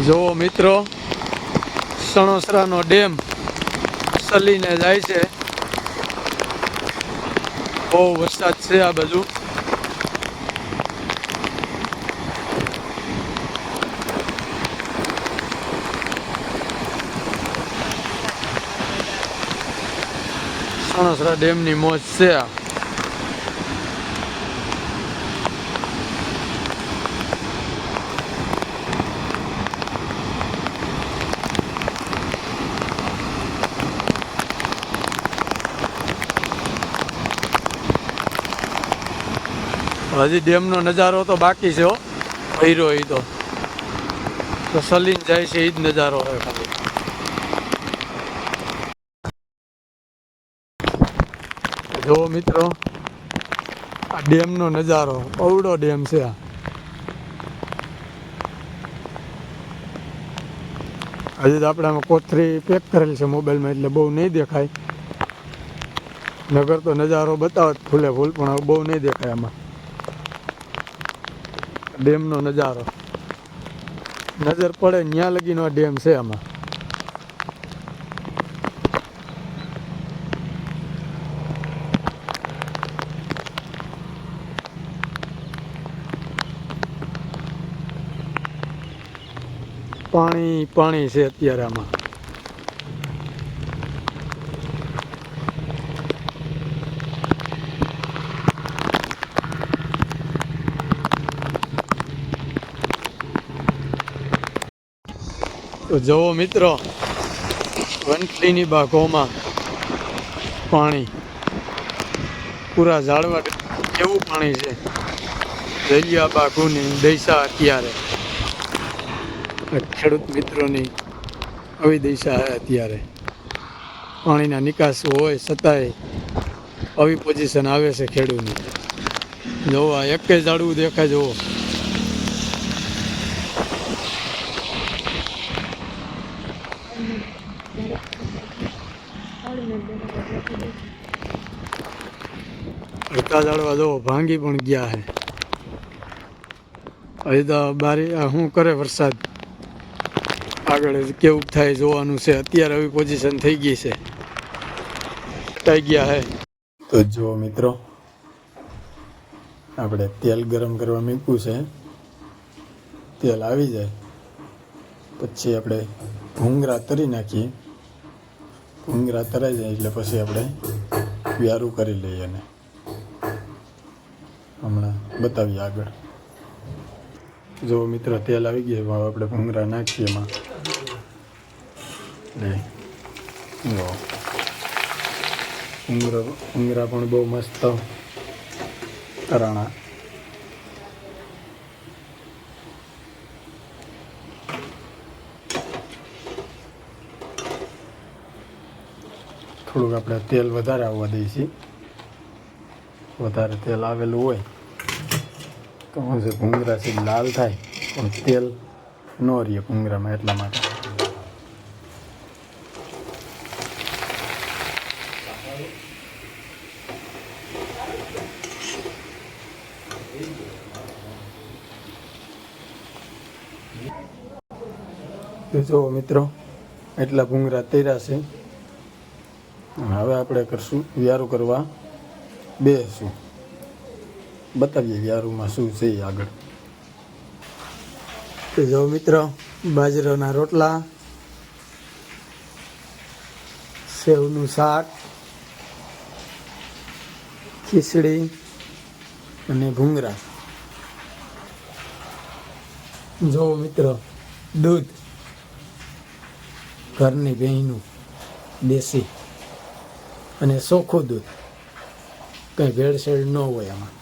જુઓ મિત્રો સણોસરાનો ડેમ સલીને જાય છે બહુ વરસાદ છે આ બાજુ સણોસરા ડેમની મોજ છે આ હજી ડેમનો નજારો તો બાકી છે હો. એ તો. તો સલીન જાય છે એ જ નજારો હોય ખાલી. જો મિત્રો, આ ડેમનો નજારો. અવડો ડેમ છે આ. હજી તો આપણે આમાં કોથરી પેક કરેલ છે મોબાઈલમાં, એટલે બહુ નહીં દેખાય. નગર તો નજારો બતાવે જ ફૂલે ફૂલ, પણ બહુ નહીં દેખાય આમાં. ડેમનો નજારો. નજર પડે ત્યાં લગીનો ડેમ છે આમાં. પાણી પાણી છે અત્યારે આમાં. તો જવો મિત્રો વંટલીની બાગોમાં પાણી, પૂરા ઝાડવા કેવું પાણી છે. દલિયા બાગોની દૈસા અત્યારે. ખેડૂત મિત્રોની આવી દૈસા અત્યારે. પાણીના નિકાસ હોય છતાંય આવી પોઝિશન આવે છે ખેડૂતની. જોવો આ એક જ ઝાડવું દેખાય જોવો અડધા જાળવા જોવો ભાંગી પણ ગયા છે હજી તો બારી, આ શું કરે વરસાદ? આગળ કેવું થાય જોવાનું છે. અત્યારે આવી પોઝિશન થઈ ગઈ છે. થઈ ગયા હે. તો જુઓ મિત્રો, આપણે તેલ ગરમ કરવા મૂક્યું છે. તેલ આવી જાય. પછી આપણે ભૂંગરા તરી નાખીએ. ભૂંગરા તરાઈ જાય એટલે પછી આપણે વ્યારું કરી લઈએ એને. હમણાં બતાવીએ આગળ. જો મિત્ર તેલ આવી ગયા, હવે આપણે ભૂંગરા નાખીએ એમાં. લે. જો. ભૂંગરા ભૂંગરા પણ બહુ મસ્ત તરાણા થોડુંક આપણે તેલ વધારે આવવા દઈએ છીએ. વધારે તેલ આવેલું હોય, તો શું છે લાલ થાય, પણ તેલ ન રહીએ ભૂંગળામાં એટલા માટે. જુઓ મિત્રો, એટલા ભૂંગરા તૈરા છે. હવે આપણે કરશું વ્યારું કરવા. બેસું. બતાવીએ વ્યારુમાં શું છે આગળ. જો મિત્રો, બાજરાના રોટલા, સેવનું શાક, ખીચડી અને ભૂંગળા. જો મિત્રો, દૂધ ઘરની બહેનું દેશી અને ચોખ્ખું દૂધ. કંઈ ભેળસેળ ન હોય આમાં